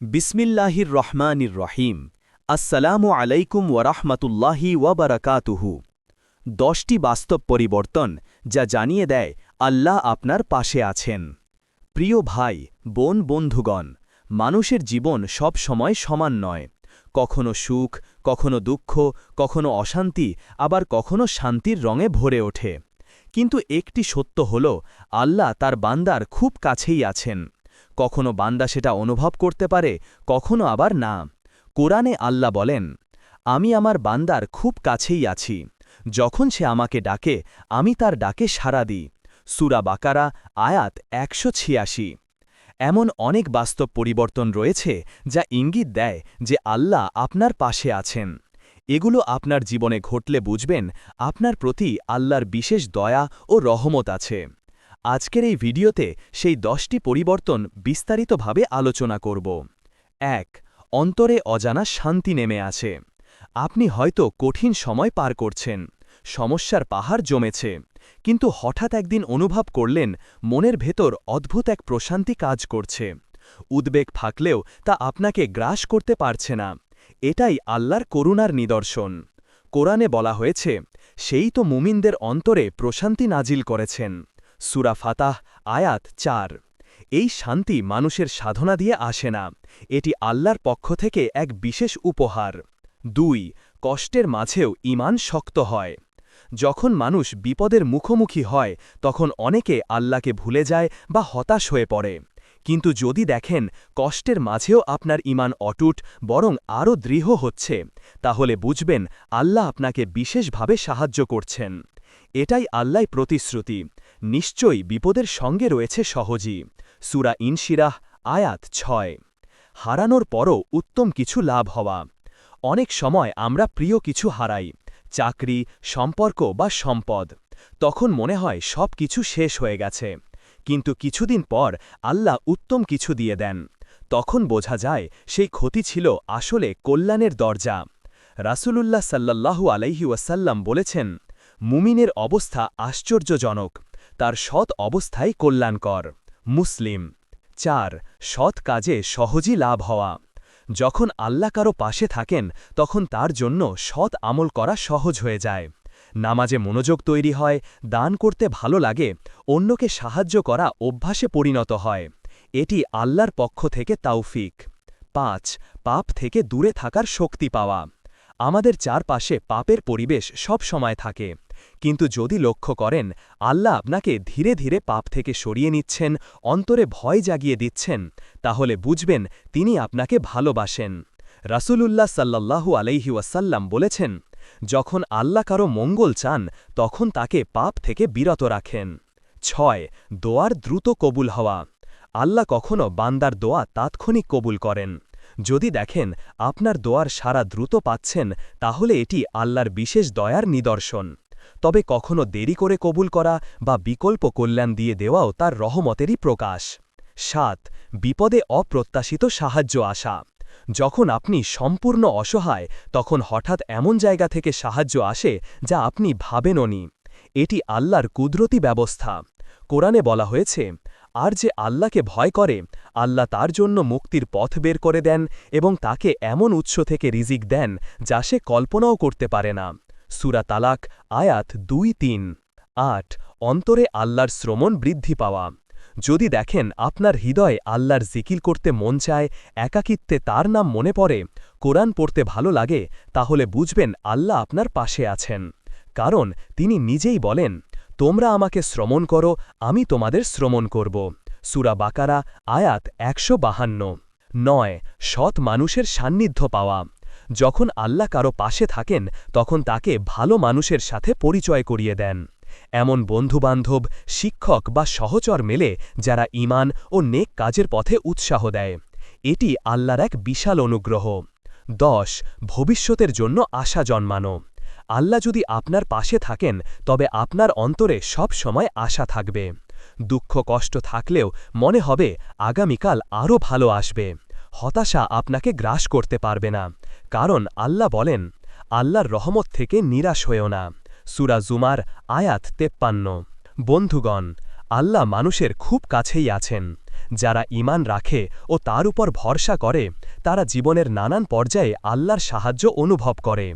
বিসমিল্লাহির রহমানির রহিম। আসসালামু আলাইকুম ওয়ারাহমাতুল্লাহি ওয়াবারাকাতুহু দশটি বাস্তব পরিবর্তন যা জানিয়ে দেয় আল্লাহ আপনার পাশে আছেন। প্রিয় ভাই, বোন, বন্ধুগণ, মানুষের জীবন সব সময় সমান নয়। কখনো সুখ, কখনো দুঃখ, কখনো অশান্তি, আবার কখনো শান্তির রঙে ভরে ওঠে। কিন্তু একটি সত্য হল, আল্লাহ তার বান্দার খুব কাছেই আছেন। কখনো বান্দা সেটা অনুভব করতে পারে, কখনো আবার না। কোরআনে আল্লাহ বলেন, আমি আমার বান্দার খুব কাছেই আছি। যখন সে আমাকে ডাকে, আমি তার ডাকে সাড়া দিই। সুরা বাকারা, আয়াত একশো ছিয়াশি। এমন অনেক বাস্তব পরিবর্তন রয়েছে যা ইঙ্গিত দেয় যে আল্লাহ আপনার পাশে আছেন। এগুলো আপনার জীবনে ঘটলে বুঝবেন আপনার প্রতি আল্লাহর বিশেষ দয়া ও রহমত আছে। আজকের এই ভিডিওতে সেই দশটি পরিবর্তন বিস্তারিতভাবে আলোচনা করব। এক, অন্তরে অজানা শান্তি নেমে আছে। আপনি হয়তো কঠিন সময় পার করছেন, সমস্যার পাহাড় জমেছে, কিন্তু হঠাৎ একদিন অনুভব করলেন মনের ভেতর অদ্ভুত এক প্রশান্তি কাজ করছে। উদ্বেগ থাকলেও তা আপনাকে গ্রাস করতে পারছে না। এটাই আল্লাহর করুণার নিদর্শন। কোরআনে বলা হয়েছে, সেই তো মুমিনদের অন্তরে প্রশান্তি নাজিল করেছেন। সুরা ফাতাহ, আয়াত চার। এই শান্তি মানুষের সাধনা দিয়ে আসে না। এটি আল্লাহর পক্ষ থেকে এক বিশেষ উপহার। দুই, কষ্টের মাঝেও ইমান শক্ত হয়। যখন মানুষ বিপদের মুখোমুখি হয়, তখন অনেকে আল্লাহকে ভুলে যায় বা হতাশ হয়ে পড়ে। কিন্তু যদি দেখেন, কষ্টের মাঝেও আপনার ইমান অটুট, বরং আরও দৃঢ় হচ্ছে, তাহলে বুঝবেন আল্লাহ আপনাকে বিশেষভাবে সাহায্য করছেন। এটাই আল্লাহ প্রতিশ্রুতি। নিশ্চয়ই বিপদের সঙ্গে রয়েছে সহজই। সুরা ইনশিরাহ, আয়াত ছয়। হারানোর পরও উত্তম কিছু লাভ হওয়া। অনেক সময় আমরা প্রিয় কিছু হারাই, চাকরি, সম্পর্ক বা সম্পদ। তখন মনে হয় সব কিছু শেষ হয়ে গেছে। কিন্তু কিছুদিন পর আল্লাহ উত্তম কিছু দিয়ে দেন। তখন বোঝা যায় সেই ক্ষতি ছিল আসলে কল্যাণের দরজা। রাসূলুল্লাহ সাল্লাল্লাহু আলাইহি ওয়াসাল্লাম বলেছেন, মুমিনের অবস্থা আশ্চর্যজনক। তার সৎ অবস্থায় কল্যাণকর। মুসলিম। চার, সৎ কাজে সহজই লাভ হওয়া। যখন আল্লাহ কারও পাশে থাকেন, তখন তার জন্য সৎ আমল করা সহজ হয়ে যায়। নামাজে মনোযোগ তৈরি হয়, দান করতে ভালো লাগে, অন্যকে সাহায্য করা অভ্যাসে পরিণত হয়। এটি আল্লাহর পক্ষ থেকে তাওফিক। পাঁচ, পাপ থেকে দূরে থাকার শক্তি পাওয়া। আমাদের চারপাশে পাপের পরিবেশ সব সময় থাকে। কিন্তু যদি লক্ষ্য করেন, আল্লাহ আপনাকে ধীরে ধীরে পাপ থেকে সরিয়ে নিচ্ছেন, অন্তরে ভয় জাগিয়ে দিচ্ছেন, তাহলে বুঝবেন তিনি আপনাকে ভালোবাসেন। রাসূলুল্লাহ সাল্লাল্লাহু আলাইহি ওয়াসাল্লাম বলেছেন যখন আল্লাহ কারও মঙ্গল চান, তখন তাকে পাপ থেকে বিরত রাখেন। ছয়, দোয়ার দ্রুত কবুল হওয়া। আল্লাহ কখনো বান্দার দোয়া তাৎক্ষণিক কবুল করেন। যদি দেখেন আপনার দোয়ার সারা দ্রুত পাচ্ছেন, তাহলে এটি আল্লাহর বিশেষ দয়ার নিদর্শন। তবে কখনো দেরি করে কবুল করা বা বিকল্প কল্যাণ দিয়ে দেওয়াও তার রহমতেরই প্রকাশ। সাত, বিপদে অপ্রত্যাশিত সাহায্য আসা। যখন আপনি সম্পূর্ণ অসহায়, তখন হঠাৎ এমন জায়গা থেকে সাহায্য আসে যা আপনি ভাবেননি এটি আল্লাহর কুদরতি ব্যবস্থা। কোরআনে বলা হয়েছে, আর যে আল্লাহকে ভয় করে, আল্লাহ তার জন্য মুক্তির পথ বের করে দেন এবং তাকে এমন উৎস থেকে রিজিক দেন যা সে কল্পনাও করতে পারে না। সুরা তালাক, আয়াত দুই তিন। আট, অন্তরে আল্লাহর শ্রমণ বৃদ্ধি পাওয়া। যদি দেখেন আপনার হৃদয়ে আল্লাহর জিকিল করতে মন চায়, একাকিত্বে তার নাম মনে পড়ে, কোরআন পড়তে ভালো লাগে, তাহলে বুঝবেন আল্লাহ আপনার পাশে আছেন। কারণ তিনি নিজেই বলেন, তোমরা আমাকে শ্রমণ করো, আমি তোমাদের শ্রমণ করব। সুরা বাকারা, আয়াত একশো বাহান্ন। নয়, সৎ মানুষের সান্নিধ্য পাওয়া। যখন আল্লাহ কারও পাশে থাকেন, তখন তাকে ভালো মানুষের সাথে পরিচয় করিয়ে দেন। এমন বন্ধুবান্ধব, শিক্ষক বা সহচর মেলে যারা ইমান ও নেক কাজের পথে উৎসাহ দেয়। এটি আল্লাহর এক বিশাল অনুগ্রহ। দশ, ভবিষ্যতের জন্য আশা জন্মানো। আল্লাহ যদি আপনার পাশে থাকেন, তবে আপনার অন্তরে সব সময় আশা থাকবে। দুঃখ, কষ্ট থাকলেও মনে হবে, আগামীকাল আরও ভালো আসবে। হতাশা আপনাকে গ্রাস করতে পারবে না। কারণ আল্লাহ বলেন, আল্লাহর রহমত থেকে নিরাশ হয়েও না। সুরা জুমার আয়াত তেপ্পান্ন। বন্ধুগণ, আল্লাহ মানুষের খুব কাছেই আছেন। যারা ঈমান রাখে ও তার উপর ভরসা করে, তারা জীবনের নানান পর্যায়ে আল্লাহর সাহায্য অনুভব করে।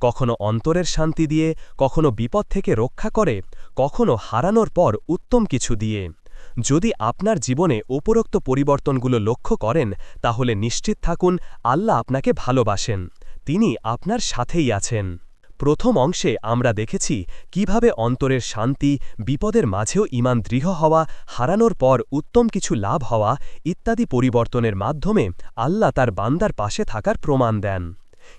কখনো অন্তরের শান্তি দিয়ে, কখনো বিপদ থেকে রক্ষা করে, কখনো হারানোর পর উত্তম কিছু দিয়ে। যদি আপনার জীবনে উপরোক্ত পরিবর্তনগুলো লক্ষ্য করেন, তাহলে নিশ্চিত থাকুন, আল্লাহ আপনাকে ভালোবাসেন। তিনি আপনার সাথেই আছেন। প্রথম অংশে আমরা দেখেছি কীভাবে অন্তরের শান্তি, বিপদের মাঝেও ইমান দৃঢ় হওয়া, হারানোর পর উত্তম কিছু লাভ হওয়া ইত্যাদি পরিবর্তনের মাধ্যমে আল্লাহ তার বান্দার পাশে থাকার প্রমাণ দেন।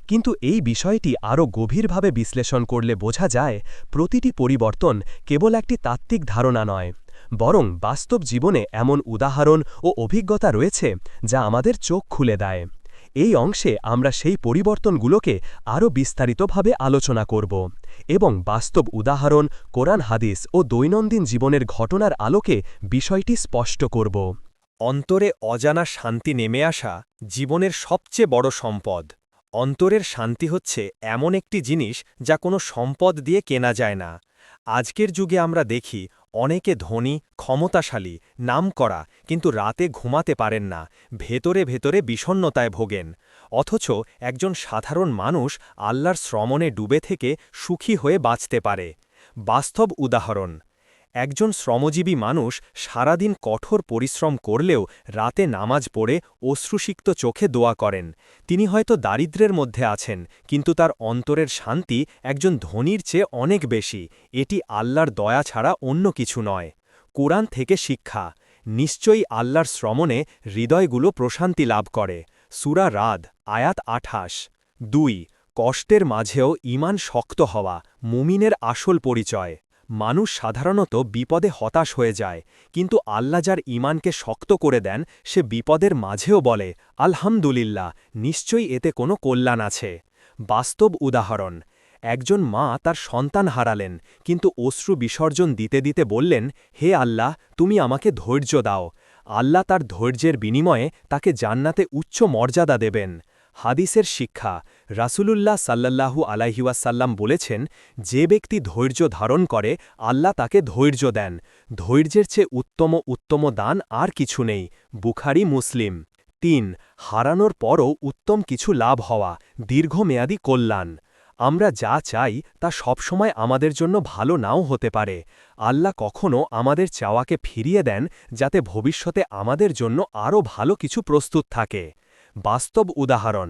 কিন্তু এই বিষয়টি আরও গভীরভাবে বিশ্লেষণ করলে বোঝা যায়, প্রতিটি পরিবর্তন কেবল একটি তাত্ত্বিক ধারণা নয়, বরং বাস্তব জীবনে এমন উদাহরণ ও অভিজ্ঞতা রয়েছে যা আমাদের চোখ খুলে দেয়। এই অংশে আমরা সেই পরিবর্তনগুলোকে আরও বিস্তারিতভাবে আলোচনা করব এবং বাস্তব উদাহরণ, কোরআন হাদিস ও দৈনন্দিন জীবনের ঘটনার আলোকে বিষয়টি স্পষ্ট করব। অন্তরে অজানা শান্তি নেমে আসা জীবনের সবচেয়ে বড় সম্পদ। অন্তরের শান্তি হচ্ছে এমন একটি জিনিস যা কোনো সম্পদ দিয়ে কেনা যায় না। আজকের যুগে আমরা দেখি অনেকে ধনী, ক্ষমতাশালী নাম করা কিন্তু রাতে ঘুমাতে পারেন না, ভেতরে ভেতরে বিষণ্নতায় ভোগেন। অথচ একজন সাধারণ মানুষ আল্লাহর শ্রমণে ডুবে থেকে সুখী হয়ে বাঁচতে পারে। বাস্তব উদাহরণ একজন শ্রমজীবী মানুষ সারাদিন কঠোর পরিশ্রম করলেও রাতে নামাজ পড়ে অশ্রুসিক্ত চোখে দোয়া করেন। তিনি হয়তো দারিদ্রের মধ্যে আছেন, কিন্তু তার অন্তরের শান্তি একজন ধনীর চেয়ে অনেক বেশি। এটি আল্লাহর দয়া ছাড়া অন্য কিছু নয়। কোরআন থেকে শিক্ষা। নিশ্চয়ই আল্লাহর শ্রমণে হৃদয়গুলো প্রশান্তি লাভ করে। সুরা রাদ, আয়াত আঠাশ। দুই, কষ্টের মাঝেও ইমান শক্ত হওয়া, মুমিনের আসল পরিচয়। মানুষ সাধারণত বিপদে হতাশ হয়ে যায়, কিন্তু আল্লাহ যার ইমানকে শক্ত করে দেন, সে বিপদের মাঝেও বলে, আলহামদুলিল্লাহ, নিশ্চয়ই এতে কোনো কল্যাণ আছে। বাস্তব উদাহরণ, একজন মা তার সন্তান হারালেন, কিন্তু অশ্রু বিসর্জন দিতে দিতে বললেন, হে আল্লাহ, তুমি আমাকে ধৈর্য দাও। আল্লাহ তার ধৈর্যের বিনিময়ে তাকে জান্নাতে উচ্চ মর্যাদা দেবেন। হাদিসের শিক্ষা রাসুলুল্লাহ সাল্লাল্লাহু আলাইহিওয়াসাল্লাম বলেছেন, যে ব্যক্তি ধৈর্য ধারণ করে, আল্লাহ তাকে ধৈর্য দেন। ধৈর্যের চেয়ে উত্তম উত্তম দান আর কিছু নেই। বুখারি, মুসলিম। তিন, হারানোর পরও উত্তম কিছু লাভ হওয়া, দীর্ঘমেয়াদী কল্যাণ। আমরা যা চাই, তা সবসময় আমাদের জন্য ভালো নাও হতে পারে। আল্লাহ কখনও আমাদের চাওয়াকে ফিরিয়ে দেন, যাতে ভবিষ্যতে আমাদের জন্য আরও ভালো কিছু প্রস্তুত থাকে। বাস্তব উদাহরণ।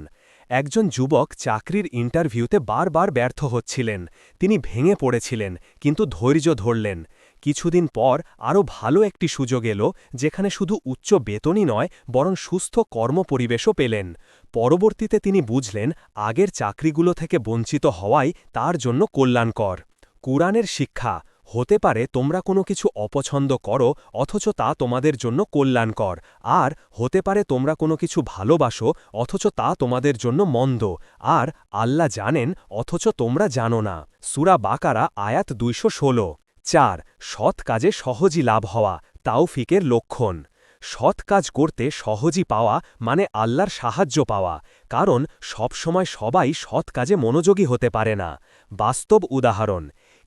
একজন যুবক চাকরির ইন্টারভিউতে বারবার ব্যর্থ হচ্ছিলেন। তিনি ভেঙে পড়েছিলেন, কিন্তু ধৈর্য ধরলেন। কিছুদিন পর আরও ভালো একটি সুযোগ এলো, যেখানে শুধু উচ্চ বেতনই নয়, বরং সুস্থ কর্মপরিবেশও পেলেন। পরবর্তীতে তিনি বুঝলেন, আগের চাকরিগুলো থেকে বঞ্চিত হওয়াই তার জন্য কল্যাণকর। কুরআনের শিক্ষা। হতে পারে তোমরা কোনো কিছু অপছন্দ করো, অথচ তা তোমাদের জন্য কল্যাণকর। আর হতে পারে তোমরা কোনো কিছু ভালোবাসো, অথচ তা তোমাদের জন্য মন্দ। আর আল্লাহ জানেন, অথচ তোমরা জানো না। সুরা বাকারা, আয়াত দুইশো ষোলো। চার, সৎ কাজে সহজই লাভ হওয়া, তাওফিকের লক্ষণ। সৎ কাজ করতে সহজই পাওয়া মানে আল্লাহর সাহায্য পাওয়া। কারণ সবসময় সবাই সৎ কাজে মনোযোগী হতে পারে না। বাস্তব উদাহরণ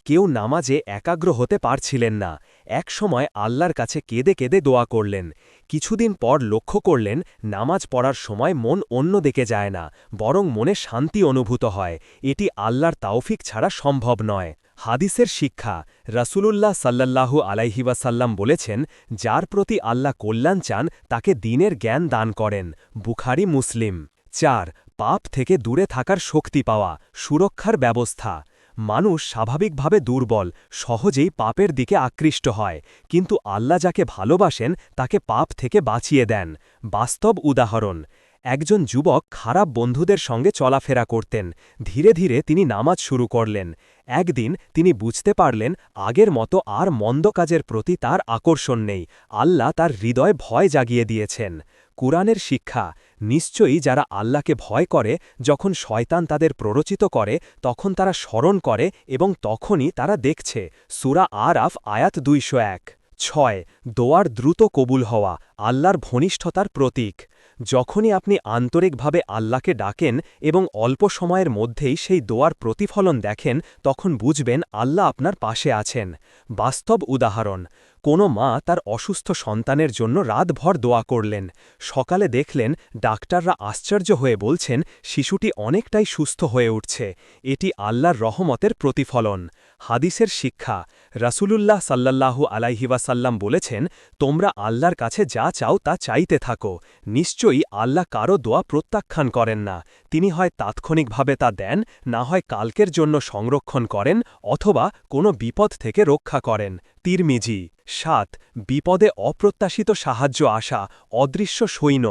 কেউ নামাজে একাগ্র হতে পারছিলেন না। এক সময় আল্লাহর কাছে কেঁদে কেঁদে দোয়া করলেন। কিছুদিন পর লক্ষ্য করলেন, নামাজ পড়ার সময় মন অন্য দিকে যায় না, বরং মনে শান্তি অনুভূত হয়। এটি আল্লাহর তাওফিক ছাড়া সম্ভব নয়। হাদিসের শিক্ষা, রাসূলুল্লাহ সাল্লাল্লাহু আলাইহিওয়াসাল্লাম বলেছেন, যার প্রতি আল্লাহ কল্যাণ চান, তাকে দিনের জ্ঞান দান করেন। বুখারি, মুসলিম। চার, পাপ থেকে দূরে থাকার শক্তি পাওয়া, সুরক্ষার ব্যবস্থা। মানুষ স্বাভাবিকভাবে দুর্বল, সহজেই পাপের দিকে আকৃষ্ট হয়। কিন্তু আল্লাহ যাকে ভালোবাসেন, তাকে পাপ থেকে বাঁচিয়ে দেন। বাস্তব উদাহরণ একজন যুবক খারাপ বন্ধুদের সঙ্গে চলাফেরা করতেন। ধীরে ধীরে তিনি নামাজ শুরু করলেন। একদিন তিনি বুঝতে পারলেন, আগের মতো আর মন্দ কাজের প্রতি তার আকর্ষণ নেই। আল্লাহ তার হৃদয় ভয় জাগিয়ে দিয়েছেন। কুরআনের শিক্ষা, নিশ্চয়ই যারা আল্লাহকে ভয় করে, যখন শয়তান তাদের প্ররোচিত করে, তখন তারা স্মরণ করে এবং তখনই তারা দেখছে। সুরা আরাফ, আয়াত দুইশো এক। ছয়, দোয়ার দ্রুত কবুল হওয়া, আল্লাহর ঘনিষ্ঠতার প্রতীক। যখনই আপনি আন্তরিকভাবে আল্লাহকে ডাকেন এবং অল্প সময়ের মধ্যেই সেই দোয়ার প্রতিফলন দেখেন, তখন বুঝবেন আল্লাহ আপনার পাশে আছেন। বাস্তব উদাহরণ কোনো মা তার অসুস্থ সন্তানের জন্য রাতভর দোয়া করলেন। সকালে দেখলেন ডাক্তাররা আশ্চর্য হয়ে বলছেন, শিশুটি অনেকটাই সুস্থ হয়ে উঠছে। এটি আল্লাহর রহমতের প্রতিফলন। হাদিসের শিক্ষা, রাসূলুল্লাহ সাল্লাল্লাহু আলাইহিবাসাল্লাম বলেছেন, তোমরা আল্লাহর কাছে যা চাও তা চাইতে থাকো। নিশ্চয়ই আল্লাহ কারও দোয়া প্রত্যাখ্যান করেন না। তিনি হয় তাৎক্ষণিকভাবে তা দেন, না হয় কালকের জন্য সংরক্ষণ করেন, অথবা কোনো বিপদ থেকে রক্ষা করেন। তিরমিজি সাত, বিপদে অপ্রত্যাশিত সাহায্য আসা, অদৃশ্য সৈন্য।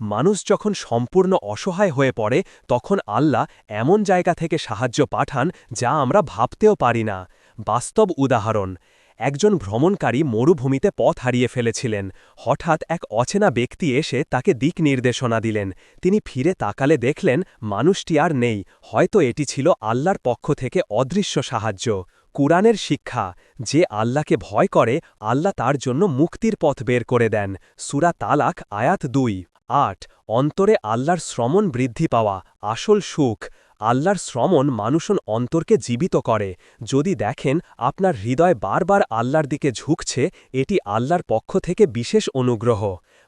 মানুষ যখন সম্পূর্ণ অসহায় হয়ে পড়ে, তখন আল্লাহ এমন জায়গা থেকে সাহায্য পাঠান যা আমরা ভাবতেও পারি না। বাস্তব উদাহরণ একজন ভ্রমণকারী মরুভূমিতে পথ হারিয়ে ফেলেছিলেন। হঠাৎ এক অচেনা ব্যক্তি এসে তাকে দিক নির্দেশনা দিলেন। তিনি ফিরে তাকালে দেখলেন, মানুষটি আর নেই। হয়তো এটি ছিল আল্লাহর পক্ষ থেকে অদৃশ্য সাহায্য। কুরআনের শিক্ষা, যে আল্লাহকে ভয় করে, আল্লাহ তার জন্য মুক্তির পথ বের করে দেন। সুরা তালাক, আয়াত দুই। আট, অন্তরে আল্লাহর শ্রমণ বৃদ্ধি পাওয়া, আসল সুখ। আল্লাহর শ্রমণ মানুষন অন্তরকে জীবিত করে। যদি দেখেন, আপনার হৃদয় বারবার আল্লাহর দিকে ঝুঁকছে, এটি আল্লাহর পক্ষ থেকে বিশেষ অনুগ্রহ।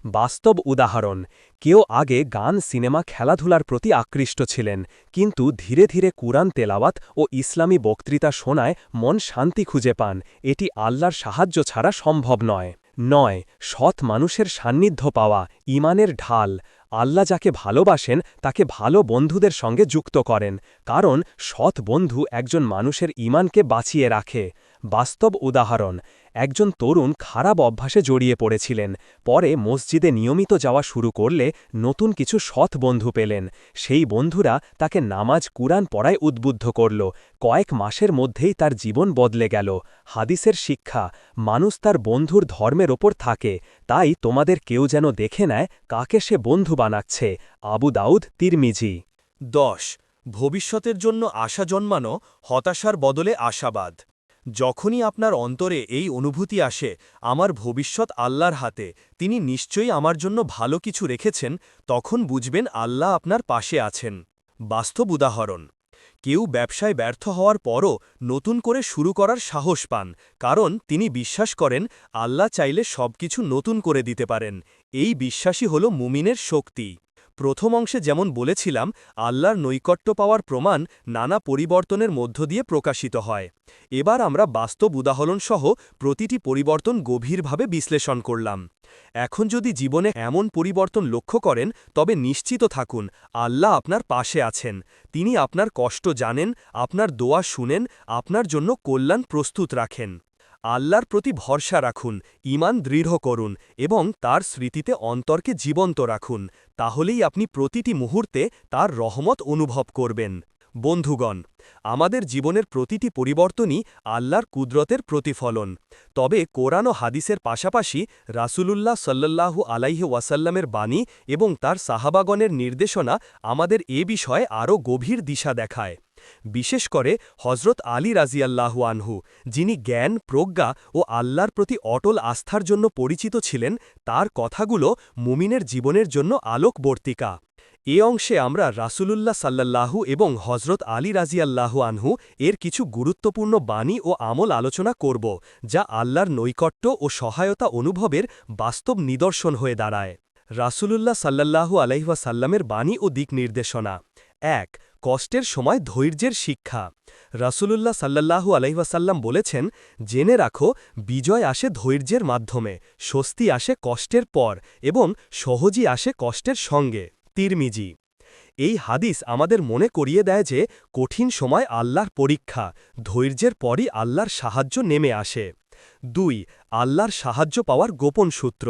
বাস্তব উদাহরণ, কেউ আগে গান, সিনেমা, খেলাধুলার প্রতি আকৃষ্ট ছিলেন, কিন্তু ধীরে ধীরে কুরআন তেলাওয়াত ও ইসলামী বক্তৃতা শোনায় মন শান্তি খুঁজে পান। এটি আল্লাহর সাহায্য ছাড়া সম্ভব নয়। নয়, সৎ মানুষের সান্নিধ্য পাওয়া ইমানের ঢাল। আল্লাহ যাকে ভালোবাসেন, তাকে ভালো বন্ধুদের সঙ্গে যুক্ত করেন। কারণ, সৎ বন্ধু একজন মানুষের ইমানকে বাঁচিয়ে রাখে। বাস্তব উদাহরণ একজন তরুণ খারাপ অভ্যাসে জড়িয়ে পড়েছিলেন। পরে মসজিদে নিয়মিত যাওয়া শুরু করলে নতুন কিছু সৎ বন্ধু পেলেন। সেই বন্ধুরা তাকে নামাজ কুরআন পড়ায় উদ্বুদ্ধ করল। কয়েক মাসের মধ্যেই তার জীবন বদলে গেল। হাদিসের শিক্ষা, মানুষ তার বন্ধুর ধর্মের ওপর থাকে। তাই তোমাদের কেউ যেন দেখে নেয় কাকে সে বন্ধু বানাচ্ছে। আবু দাউদ, তিরমিজি। দশ, ভবিষ্যতের জন্য আশা জন্মানো হতাশার বদলে আশাবাদ। যখনই আপনার অন্তরে এই অনুভূতি আসে, আমার ভবিষ্যৎ আল্লাহর হাতে, তিনি নিশ্চয়ই আমার জন্য ভালো কিছু রেখেছেন, তখন বুঝবেন আল্লাহ আপনার পাশে আছেন। বাস্তব উদাহরণ, কেউ ব্যবসায় ব্যর্থ হওয়ার পরও নতুন করে শুরু করার সাহস পান, কারণ তিনি বিশ্বাস করেন আল্লাহ চাইলে সবকিছু নতুন করে দিতে পারেন, এই বিশ্বাসই হল মুমিনের শক্তি। প্রথম অংশে যেমন বলেছিলাম, আল্লাহর নৈকট্য পাওয়ার প্রমাণ নানা পরিবর্তনের মধ্য দিয়ে প্রকাশিত হয়। এবার আমরা বাস্তব উদাহরণসহ প্রতিটি পরিবর্তন গভীরভাবে বিশ্লেষণ করলাম। এখন যদি জীবনে এমন পরিবর্তন লক্ষ্য করেন, তবে নিশ্চিত থাকুন, আল্লাহ আপনার পাশে আছেন। তিনি আপনার কষ্ট জানেন, আপনার দোয়া শুনেন, আপনার জন্য কল্যাণ প্রস্তুত রাখেন। আল্লাহর প্রতি ভরসা রাখুন ইমান দৃঢ় করুন এবং তার স্মৃতিতে অন্তরকে জীবন্ত রাখুন, তাহলেই আপনি প্রতিটি মুহূর্তে তার রহমত অনুভব করবেন। বন্ধুগণ, আমাদের জীবনের প্রতিটি পরিবর্তনই আল্লাহর কুদরতের প্রতিফলন। তবে কোরআন ও হাদিসের পাশাপাশি রাসুলুল্লাহ সাল্লাল্লাহু আলাইহি ওয়াসাল্লামের বাণী এবং তার সাহাবাগণের নির্দেশনা আমাদের এ বিষয়ে আরও গভীর দিশা দেখায়। বিশেষ করে হজরত আলী রাজিয়াল্লাহু আনহু, যিনি জ্ঞান, প্রজ্ঞা ও আল্লাহর প্রতি অটল আস্থার জন্য পরিচিত ছিলেন, তার কথাগুলো মুমিনের জীবনের জন্য আলোকবর্তিকা। এ অংশে আমরা রাসূলুল্লাহ সাল্লাল্লাহু এবং হজরত আলী রাজিয়াল্লাহু আনহু এর কিছু গুরুত্বপূর্ণ বাণী ও আমল আলোচনা করব, যা আল্লাহর নৈকট্য ও সহায়তা অনুভবের বাস্তব নিদর্শন হয়ে দাঁড়ায়। রাসূলুল্লাহ সাল্লাল্লাহু আলাইহাসাল্লামের বাণী ও দিক নির্দেশনা। এক কষ্টের সময় ধৈর্যের শিক্ষা। রাসূলুল্লাহ সাল্লাল্লাহু আলাইহাসাল্লাম বলেছেন, জেনে রাখো, বিজয় আসে ধৈর্যের মাধ্যমে, স্বস্তি আসে কষ্টের পর এবং সহজই আসে কষ্টের সঙ্গে। তিরমিজি। এই হাদিস আমাদের মনে করিয়ে দেয় যে, কঠিন সময় আল্লাহর পরীক্ষা, ধৈর্যের পরই আল্লাহর সাহায্য নেমে আসে। দুই, আল্লাহর সাহায্য পাওয়ার গোপন সূত্র।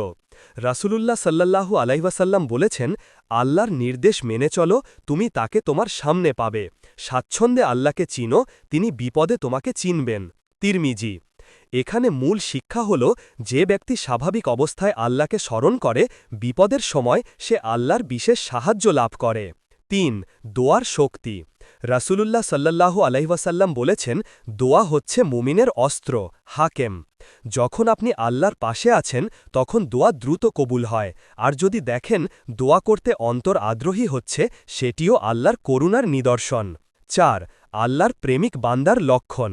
রাসূলুল্লাহ সাল্লাল্লাহু আলাইহাসাল্লাম বলেছেন, আল্লাহর নির্দেশ মেনে চলো, তুমি তাকে তোমার সামনে পাবে। স্বাচ্ছন্দ্যে আল্লাহকে চিনো, তিনি বিপদে তোমাকে চিনবেন। তিরমিজি। এখানে মূল শিক্ষা হল, যে ব্যক্তি স্বাভাবিক অবস্থায় আল্লাহকে স্মরণ করে, বিপদের সময় সে আল্লাহর বিশেষ সাহায্য লাভ করে। তিন, দোয়ার শক্তি। রাসূলুল্লাহ সাল্লাহ আলাইহাসাল্লাম বলেছেন, দোয়া হচ্ছে মুমিনের অস্ত্র, হাকেম। যখন আপনি আল্লাহর পাশে আছেন, তখন দোয়া দ্রুত কবুল হয়। আর যদি দেখেন, দোয়া করতে অন্তর আগ্রহী হচ্ছে, সেটিও আল্লাহর করুণার নিদর্শন। চার, আল্লাহর প্রেমিক বান্দার লক্ষণ।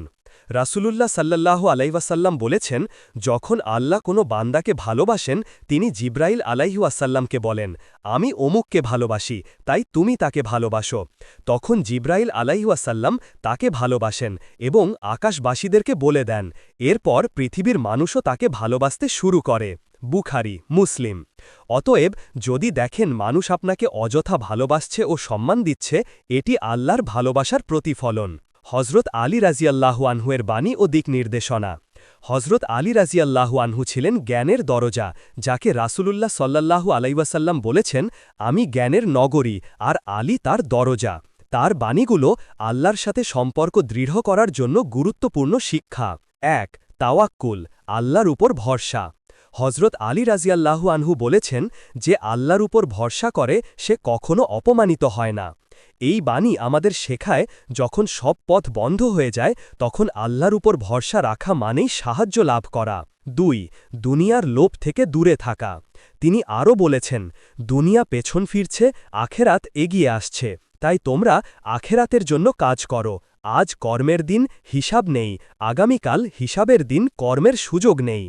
রাসূলুল্লাহ সাল্লাল্লাহু আলাইহাসাল্লাম বলেছেন, যখন আল্লাহ কোনো বান্দাকে ভালোবাসেন, তিনি জিব্রাইল আলাইহাসাল্লামকে বলেন, আমি অমুককে ভালোবাসি, তাই তুমি তাকে ভালোবাসো। তখন জিব্রাইল আলাইহাসাল্লাম তাকে ভালোবাসেন এবং আকাশবাসীদেরকে বলে দেন, এরপর পৃথিবীর মানুষও তাকে ভালোবাসতে শুরু করে। বুখারি, মুসলিম। অতএব, যদি দেখেন মানুষ আপনাকে অযথা ভালোবাসছে ও সম্মান দিচ্ছে, এটি আল্লাহর ভালোবাসার প্রতিফলন। হজরত আলী রাজিয়াল্লাহু আনহুয়ের বাণী ও দিক নির্দেশনা। হজরত আলী রাজিয়াল্লাহু আনহু ছিলেন জ্ঞানের দরজা, যাকে রাসুলুল্লাহ সাল্লাল্লাহু আলাইওয়াসাল্লাম বলেছেন, আমি জ্ঞানের নগরী আর আলী তার দরজা। তার বাণীগুলো আল্লাহর সাথে সম্পর্ক দৃঢ় করার জন্য গুরুত্বপূর্ণ শিক্ষা। এক, তাওয়াক্কুল, আল্লাহর উপর ভরসা। হজরত আলী রাজিয়াল্লাহু আনহু বলেছেন যে, আল্লাহর উপর ভরসা করে সে কখনো অপমানিত হয় না। এই বাণী আমাদের শেখায়, যখন সব পথ বন্ধ হয়ে যায়, তখন আল্লাহর উপর ভরসা রাখা মানেই সাহায্য লাভ করা। দুই, দুনিয়ার লোভ থেকে দূরে থাকা। তিনি আরও বলেছেন, দুনিয়া পেছন ফিরছে, আখেরাত এগিয়ে আসছে। তাই তোমরা আখেরাতের জন্য কাজ করো। আজ কর্মের দিন, হিসাব নেই। আগামীকাল হিসাবের দিন, কর্মের সুযোগ নেই।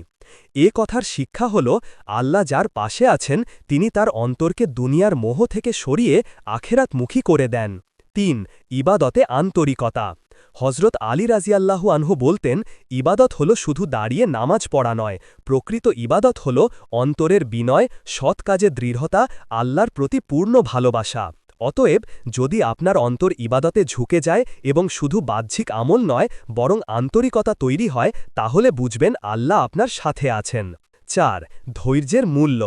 এ কথার শিক্ষা হল, আল্লাহ যার পাশে আছেন, তিনি তার অন্তরকে দুনিয়ার মোহ থেকে সরিয়ে আখেরাতমুখী করে দেন। তিন, ইবাদতে আন্তরিকতা। হজরত আলী রাজিয়াল্লাহু আনহু বলতেন, ইবাদত হল শুধু দাঁড়িয়ে নামাজ পড়া নয়, প্রকৃত ইবাদত হল অন্তরের বিনয়, সৎ কাজে দৃঢ়তা, আল্লাহর প্রতি পূর্ণ ভালোবাসা। অতএব যদি আপনার অন্তর ইবাদতে ঝুঁকে যায় এবং শুধু বাহ্যিক আমল নয়, বরং আন্তরিকতা তৈরি হয়, তাহলে বুঝবেন আল্লাহ আপনার সাথে আছেন। চার, ধৈর্যের মূল্য।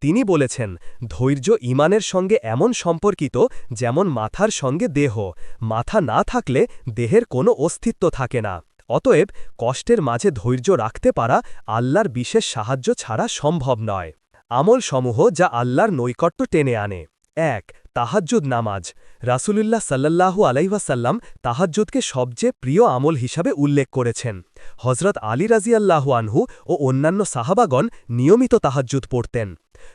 তিনি বলেছেন, ধৈর্য ইমানের সঙ্গে এমন সম্পর্কিত যেমন মাথার সঙ্গে দেহ। মাথা না থাকলে দেহের কোনো অস্তিত্ব থাকে না। অতএব কষ্টের মাঝে ধৈর্য রাখতে পারা আল্লাহর বিশেষ সাহায্য ছাড়া সম্ভব নয়। আমলসমূহ যা আল্লাহর নৈকট্য টেনে আনে। এক তাহাজ্জুদ নামাজ। রাসুলুল্লাহ সাল্লাল্লাহু আলাইহাসাল্লাম তাহাজ্জুদকে সবচেয়ে প্রিয় আমল হিসাবে উল্লেখ করেছেন। হজরত আলী রাজিয়াল্লাহু আনহু ও অন্যান্য সাহাবাগণ নিয়মিত তাহাজ্জুদ পড়তেন।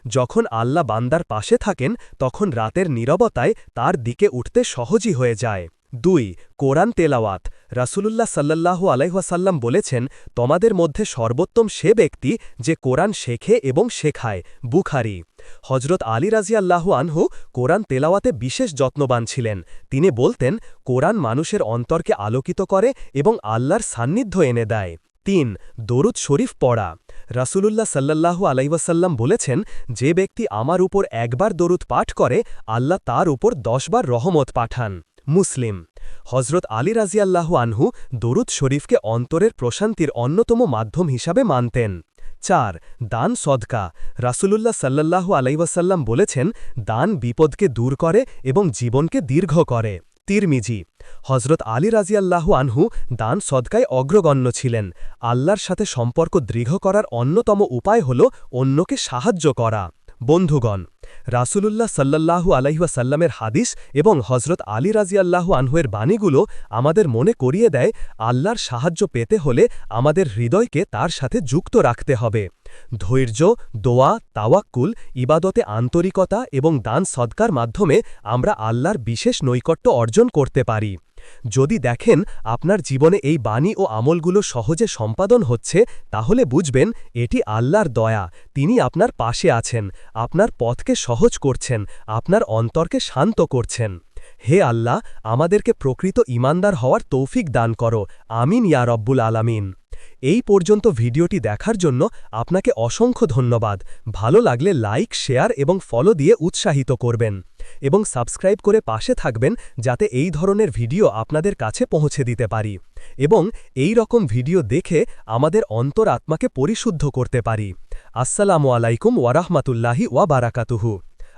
যখন আল্লাহ বান্দার পাশে থাকেন, তখন রাতের নীরবতায় তার দিকে উঠতে সহজই হয়ে যায়। দুই, কোরআন তেলাওয়াত। রাসূলুল্লাহ সাল্লাল্লাহু আলাইহাসাল্লাম বলেছেন, তোমাদের মধ্যে সর্বোত্তম সে ব্যক্তি যে কোরআন শেখে এবং শেখায়। বুখারি। হজরত আলী রাজিয়াল্লাহু আনহু কোরআন তেলাওয়াতে বিশেষ যত্নবান ছিলেন। তিনি বলতেন, কোরআন মানুষের অন্তরকে আলোকিত করে এবং আল্লাহর সান্নিধ্য এনে দেয়। তিন, দরুদ শরীফ পড়া। রাসূলুল্লাহ সাল্লাল্লাহু আলাইওয়াসাল্লাম বলেছেন, যে ব্যক্তি আমার উপর একবার দরুদ পাঠ করে, আল্লাহ তার উপর দশবার রহমত পাঠান। মুসলিম। হজরত আলী রাজিয়াল্লাহু আনহু দরুদ শরীফকে অন্তরের প্রশান্তির অন্যতম মাধ্যম হিসাবে মানতেন। চার, দান সদকা। রাসূলুল্লাহ সাল্লাল্লাহু আলাইওয়াসাল্লাম বলেছেন, দান বিপদকে দূর করে এবং জীবনকে দীর্ঘ করে। তিরমিজি হজরত আলী রাজিয়াল্লাহু আনহু দান সদকায় অগ্রগণ্য ছিলেন। আল্লাহর সাথে সম্পর্ক দৃঢ় করার অন্যতম উপায় হল অন্যকে সাহায্য করা। বন্ধুগণ, রাসূলুল্লাহ সাল্লাল্লাহু আলাইহাসাল্লামের হাদিস এবং হজরত আলী রাজিয়াল্লাহু আনহুয়ের বাণীগুলো আমাদের মনে করিয়ে দেয়, আল্লাহর সাহায্য পেতে হলে আমাদের হৃদয়কে তার সাথে যুক্ত রাখতে হবে। ধৈর্য, দোয়া, তাওয়াক্কুল, ইবাদতে আন্তরিকতা এবং দান সদকার মাধ্যমে আমরা আল্লাহর বিশেষ নৈকট্য অর্জন করতে পারি। যদি দেখেন আপনার জীবনে এই বাণী ও আমলগুলো সহজে সম্পাদন হচ্ছে, তাহলে বুঝবেন এটি আল্লাহর দয়া, তিনি আপনার পাশে আছেন, আপনার পথকে সহজ করছেন, আপনার অন্তরকে শান্ত করছেন। হে আল্লাহ, আমাদেরকে প্রকৃত ইমানদার হওয়ার তৌফিক দান করো। আমিন ইয়া রব্বুল আলামিন। এই পর্যন্ত ভিডিওটি দেখার জন্য আপনাকে অসংখ্য ধন্যবাদ। ভালো লাগলে লাইক, শেয়ার এবং ফলো দিয়ে উৎসাহিত করবেন এবং সাবস্ক্রাইব করে পাশে থাকবেন যাতে এই ধরনের ভিডিও আপনাদের কাছে পৌঁছে দিতে পারি এবং এই রকম ভিডিও দেখে আমাদের অন্তর আত্মাকে পরিশুদ্ধ করতে পারি। আসসালামু আলাইকুম ওয়ারাহমাতুল্লাহি ওয়া বারাকাতুহু।